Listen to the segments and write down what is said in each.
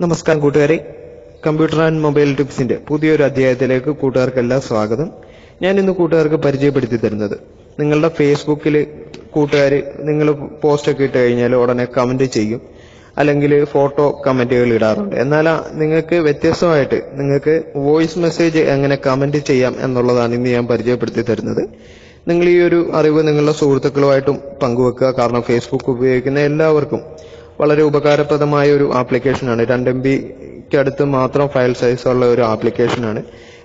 നമസ്കാരം കൂട്ടുകാരെ. Computer and mobile ടിപ്സിന്റെ പുതിയൊരു അധ്യായത്തിലേക്ക് കൂട്ടുകാർക്കെല്ലാം സ്വാഗതം. ഞാൻ ഇന്ന് കൂട്ടുകാർക്ക് പരിചയപ്പെടുത്തി തരുന്നത് നിങ്ങളുടെ ഫേസ്ബുക്കിൽ കൂട്ടുകാർ നിങ്ങൾ പോസ്റ്റൊക്കെ ഇട്ട് കഴിഞ്ഞാൽ ഉടനെ കമന്റ് ചെയ്യും. അല്ലെങ്കിൽ ഫോട്ടോ കമന്റുകൾ ഇടാറുണ്ട്. എന്നാൽ നിങ്ങൾക്ക് വ്യത്യസ്തമായിട്ട് നിങ്ങൾക്ക് വോയിസ് മെസ്സേജ് എങ്ങനെ കമന്റ് ചെയ്യാം എന്നുള്ളതാണ് ഇന്ന് ഞാൻ പരിചയപ്പെടുത്തി തരുന്നത്. നിങ്ങൾ ഈ ഒരു അറിവ് നിങ്ങളുടെ സുഹൃത്തുക്കളുമായിട്ടും പങ്കുവെക്കുക. കാരണം ഫേസ്ബുക്ക് ഉപയോഗിക്കുന്ന എല്ലാവർക്കും വളരെ ഉപകാരപ്രദമായ ഒരു ആപ്ലിക്കേഷനാണ്. രണ്ട് എം ബിക്ക് അടുത്ത് മാത്രം ഫയൽ സൈസ് ഉള്ള ഒരു ആപ്ലിക്കേഷനാണ്.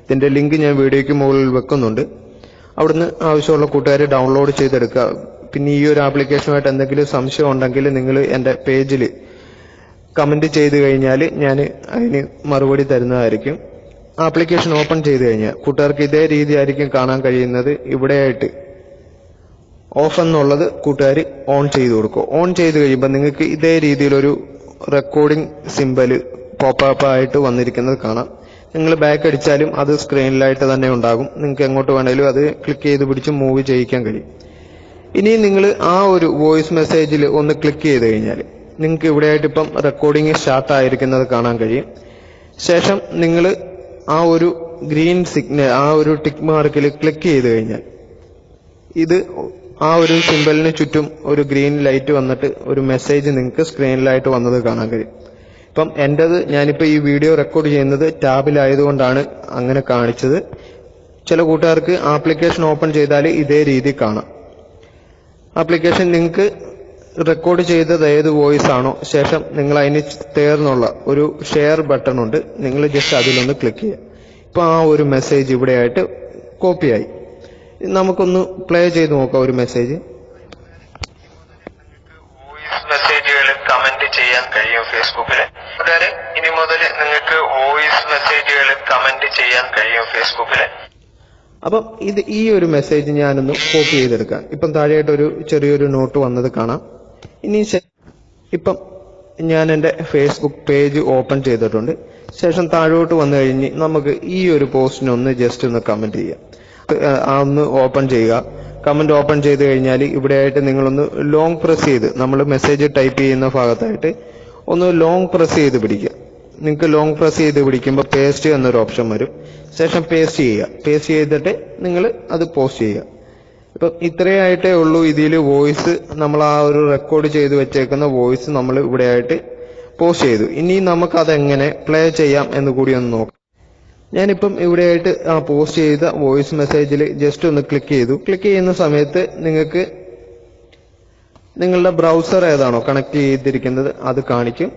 ഇതിന്റെ ലിങ്ക് ഞാൻ വീഡിയോയ്ക്ക് മുകളിൽ വെക്കുന്നുണ്ട്. അവിടുന്ന് ആവശ്യമുള്ള കൂട്ടുകാർ ഡൗൺലോഡ് ചെയ്തെടുക്കുക. പിന്നെ ഈ ഒരു ആപ്ലിക്കേഷനുമായിട്ട് എന്തെങ്കിലും സംശയം ഉണ്ടെങ്കിൽ നിങ്ങൾ എന്റെ പേജിൽ കമന്റ് ചെയ്ത് കഴിഞ്ഞാൽ ഞാൻ അതിന് മറുപടി തരുന്നതായിരിക്കും. ആപ്ലിക്കേഷൻ ഓപ്പൺ ചെയ്ത് കഴിഞ്ഞാൽ കൂട്ടുകാർക്ക് ഇതേ രീതി ആയിരിക്കും കാണാൻ കഴിയുന്നത് ഇവിടെയായിട്ട്. ഓഫ് എന്നുള്ളത് കൂട്ടുകാർ ഓൺ ചെയ്ത് കൊടുക്കും. ഓൺ ചെയ്ത് കഴിയുമ്പോൾ നിങ്ങൾക്ക് ഇതേ രീതിയിലൊരു റെക്കോർഡിംഗ് സിമ്പൽ പോപ്പ് ആയിട്ട് വന്നിരിക്കുന്നത് കാണാം. നിങ്ങൾ ബാക്ക് അടിച്ചാലും അത് സ്ക്രീനിലായിട്ട് തന്നെ ഉണ്ടാകും. നിങ്ങൾക്ക് എങ്ങോട്ട് വേണേലും അത് ക്ലിക്ക് ചെയ്ത് പിടിച്ച് മൂവ് ചെയ്യിക്കാൻ കഴിയും. ഇനി നിങ്ങൾ ആ ഒരു വോയിസ് മെസ്സേജിൽ ഒന്ന് ക്ലിക്ക് ചെയ്ത് കഴിഞ്ഞാൽ നിങ്ങൾക്ക് ഇവിടെയായിട്ട് ഇപ്പം റെക്കോർഡിംഗ് സ്റ്റാർട്ട് ആയിരിക്കുന്നത് കാണാൻ കഴിയും. ശേഷം നിങ്ങൾ ആ ഒരു ഗ്രീൻ സിഗ്നൽ ആ ഒരു ടിക്ക് മാർക്കിൽ ക്ലിക്ക് ചെയ്ത് കഴിഞ്ഞാൽ ഇത് ആ ഒരു സിമ്പലിന് ചുറ്റും ഒരു ഗ്രീൻ ലൈറ്റ് വന്നിട്ട് ഒരു മെസ്സേജ് നിങ്ങൾക്ക് സ്ക്രീനിലായിട്ട് വന്നത് കാണാൻ കഴിയും. ഇപ്പം എന്റെത് ഞാനിപ്പോൾ ഈ വീഡിയോ റെക്കോർഡ് ചെയ്യുന്നത് ടാബിലായതുകൊണ്ടാണ് അങ്ങനെ കാണിച്ചത്. ചില കൂട്ടുകാർക്ക് ആപ്ലിക്കേഷൻ ഓപ്പൺ ചെയ്താൽ ഇതേ രീതി കാണാം. ആപ്ലിക്കേഷൻ നിങ്ങൾക്ക് റെക്കോർഡ് ചെയ്തത് ഏത് വോയിസ് ആണോ? ശേഷം നിങ്ങൾ അതിന് ചേർന്നുള്ള ഒരു ഷെയർ ബട്ടൺ ഉണ്ട്. നിങ്ങൾ ജസ്റ്റ് അതിലൊന്ന് ക്ലിക്ക് ചെയ്യുക. ഇപ്പോൾ ആ ഒരു മെസ്സേജ് ഇവിടെയായിട്ട് കോപ്പിയായി. നമുക്കൊന്ന് പ്ലേ ചെയ്ത് നോക്കാം ഒരു മെസ്സേജ് വോയിസ് മെസ്സേജുകൾ കമന്റ് ചെയ്യാൻ കഴിയും ഫേസ്ബുക്കിൽ കൂട്ടുകാരെ ഇനി മുതൽ നിങ്ങൾക്ക് വോയിസ് മെസ്സേജുകൾ കമന്റ് ചെയ്യാൻ കഴിയും ഫേസ്ബുക്കിൽ അപ്പം ഇത് ഈ ഒരു മെസ്സേജ് ഞാനൊന്ന് കോപ്പി ചെയ്തെടുക്കാം. ഇപ്പം താഴെയായിട്ട് ഒരു ചെറിയൊരു നോട്ട് വന്നത് കാണാം. ഇനി ഇപ്പം ഞാൻ എന്റെ ഫേസ്ബുക്ക് പേജ് ഓപ്പൺ ചെയ്തിട്ടുണ്ട്. ശേഷം താഴോട്ട് വന്നു കഴിഞ്ഞ് നമുക്ക് ഈ ഒരു പോസ്റ്റിനൊന്ന് ജസ്റ്റ് ഒന്ന് കമന്റ് ചെയ്യാം. ഒന്ന് ഓപ്പൺ ചെയ്യുക. കമന്റ് ഓപ്പൺ ചെയ്ത് കഴിഞ്ഞാൽ ഇവിടെയായിട്ട് നിങ്ങളൊന്ന് ലോങ് പ്രസ് ചെയ്ത് നമ്മൾ മെസ്സേജ് ടൈപ്പ് ചെയ്യുന്ന ഭാഗത്തായിട്ട് ഒന്ന് ലോങ് പ്രസ് ചെയ്ത് പിടിക്കുക. നിങ്ങൾക്ക് ലോങ് പ്രസ് ചെയ്ത് പിടിക്കുമ്പോൾ പേസ്റ്റ് എന്നൊരു ഓപ്ഷൻ വരും. ശേഷം പേസ്റ്റ് ചെയ്യുക. പേസ്റ്റ് ചെയ്തിട്ട് നിങ്ങൾ അത് പോസ്റ്റ് ചെയ്യുക. ഇപ്പം ഇത്രയായിട്ടേ ഉള്ളൂ ഇതിൽ വോയിസ് നമ്മൾ ആ ഒരു റെക്കോർഡ് ചെയ്ത് വെച്ചേക്കുന്ന വോയിസ് നമ്മൾ ഇവിടെയായിട്ട് പോസ്റ്റ് ചെയ്തു. ഇനി നമുക്കതെങ്ങനെ പ്ലേ ചെയ്യാം എന്ന് കൂടി ഒന്ന് നോക്കാം. ഞാനിപ്പം ഇവിടെയായിട്ട് ആ പോസ്റ്റ് ചെയ്ത വോയിസ് മെസ്സേജിൽ ജസ്റ്റ് ഒന്ന് ക്ലിക്ക് ചെയ്തു. ക്ലിക്ക് ചെയ്യുന്ന സമയത്ത് നിങ്ങൾക്ക് നിങ്ങളുടെ ബ്രൗസർ ഏതാണോ കണക്ട് ചെയ്തിരിക്കുന്നത് അത് കാണിക്കും.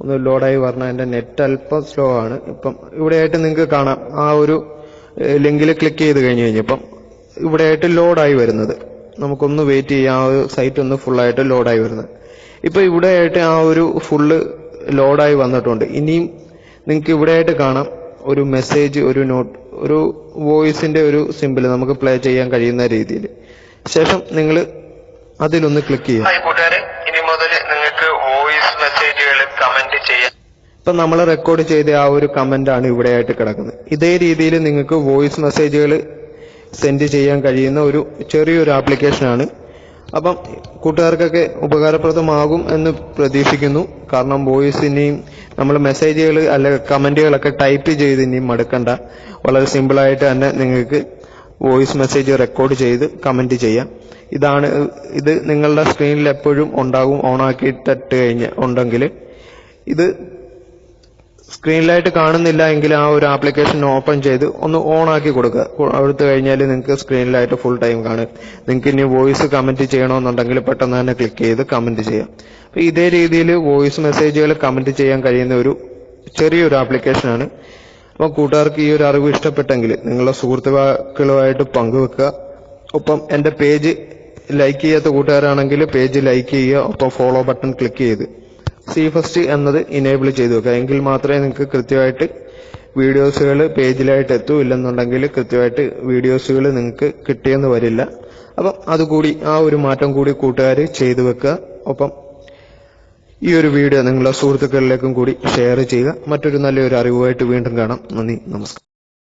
ഒന്ന് ലോഡായി പറഞ്ഞാൽ എന്റെ നെറ്റ് അല്പം സ്ലോ ആണ്. ഇപ്പം ഇവിടെയായിട്ട് നിങ്ങൾക്ക് കാണാം. ആ ഒരു ലിങ്കിൽ ക്ലിക്ക് ചെയ്ത് കഴിഞ്ഞ് കഴിഞ്ഞപ്പം ഇവിടെയായിട്ട് ലോഡായി വരുന്നത്. നമുക്കൊന്ന് വെയിറ്റ് ചെയ്യാം. ആ സൈറ്റ് ഒന്ന് ഫുള്ളായിട്ട് ലോഡായി വരുന്നത്. ഇപ്പൊ ഇവിടെയായിട്ട് ആ ഒരു ഫുള്ള് ലോഡായി വന്നിട്ടുണ്ട്. ഇനിയും നിങ്ങൾക്ക് ഇവിടെയായിട്ട് കാണാം ഒരു മെസ്സേജ് ഒരു നോട്ട് ഒരു വോയിസിന്റെ ഒരു സിമ്പിൾ നമുക്ക് പ്ലേ ചെയ്യാൻ കഴിയുന്ന രീതിയിൽ. ശേഷം നിങ്ങൾ അതിലൊന്ന് ക്ലിക്ക് ചെയ്യാം ഇനി മുതൽ നിങ്ങൾക്ക് വോയിസ് മെസ്സേജുകൾ കമന്റ് ചെയ്യാം. ഇപ്പൊ നമ്മൾ റെക്കോർഡ് ചെയ്ത ആ ഒരു കമന്റ് ആണ് ഇവിടെയായിട്ട് കിടക്കുന്നത്. ഇതേ രീതിയിൽ നിങ്ങൾക്ക് വോയിസ് മെസ്സേജുകൾ സെൻഡ് ചെയ്യാൻ കഴിയുന്ന ഒരു ചെറിയൊരു ആപ്ലിക്കേഷനാണ് അപ്പം കൂട്ടുകാർക്കൊക്കെ ഉപകാരപ്രദമാകും എന്ന് പ്രതീക്ഷിക്കുന്നു. കാരണം വോയിസ് ഇനിയും നമ്മൾ മെസ്സേജുകൾ അല്ലെ കമന്റുകളൊക്കെ ടൈപ്പ് ചെയ്ത് ഇനിയും മടുക്കണ്ട. വളരെ സിമ്പിളായിട്ട് തന്നെ നിങ്ങൾക്ക് വോയിസ് മെസ്സേജ് റെക്കോർഡ് ചെയ്ത് കമന്റ് ചെയ്യാം. ഇതാണ് ഇത് നിങ്ങളുടെ സ്ക്രീനിൽ എപ്പോഴും ഉണ്ടാകും ഓണാക്കിയിട്ടിട്ട് കഴിഞ്ഞ് ഉണ്ടെങ്കിൽ ഇത് സ്ക്രീനിലായിട്ട് കാണുന്നില്ല എങ്കിൽ ആ ഒരു ആപ്ലിക്കേഷൻ ഓപ്പൺ ചെയ്ത് ഒന്ന് ഓൺ ആക്കി കൊടുക്കുക. കൊടുത്തു കഴിഞ്ഞാൽ നിങ്ങൾക്ക് സ്ക്രീനിലായിട്ട് ഫുൾ ടൈം കാണും. നിങ്ങൾക്ക് ഇനി വോയിസ് കമന്റ് ചെയ്യണമെന്നുണ്ടെങ്കിൽ പെട്ടെന്ന് തന്നെ ക്ലിക്ക് ചെയ്ത് കമന്റ് ചെയ്യാം. അപ്പൊ ഇതേ രീതിയിൽ വോയിസ് മെസ്സേജുകൾ കമന്റ് ചെയ്യാൻ കഴിയുന്ന ഒരു ചെറിയൊരു ആപ്ലിക്കേഷനാണ് അപ്പോൾ കൂട്ടുകാർക്ക് ഈ ഒരു അറിവ് ഇഷ്ടപ്പെട്ടെങ്കിൽ നിങ്ങളുടെ സുഹൃത്തുക്കളുമായിട്ട് പങ്കുവെക്കുക. ഒപ്പം എന്റെ പേജ് ലൈക്ക് ചെയ്യാത്ത കൂട്ടുകാരാണെങ്കിൽ പേജ് ലൈക്ക് ചെയ്യുക. ഒപ്പം ഫോളോ ബട്ടൺ ക്ലിക്ക് ചെയ്ത് സി ഫസ്റ്റ് എന്നത് ഇനേബിൾ ചെയ്ത് വെക്കുക. എങ്കിൽ മാത്രമേ നിങ്ങൾക്ക് കൃത്യമായിട്ട് വീഡിയോസുകൾ പേജിലായിട്ട് എത്തൂ. ഇല്ലെന്നുണ്ടെങ്കിൽ കൃത്യമായിട്ട് വീഡിയോസുകൾ നിങ്ങൾക്ക് കിട്ടിയെന്ന് വരില്ല. അപ്പം അതുകൂടി ആ ഒരു മാറ്റം കൂടി കൂട്ടുകാർ ചെയ്തു വെക്കുക. ഒപ്പം ഈ ഒരു വീഡിയോ നിങ്ങളുടെ സുഹൃത്തുക്കളിലേക്കും കൂടി ഷെയർ ചെയ്യുക. മറ്റൊരു നല്ലൊരു അറിവുമായിട്ട് വീണ്ടും കാണാം. നന്ദി നമസ്കാരം.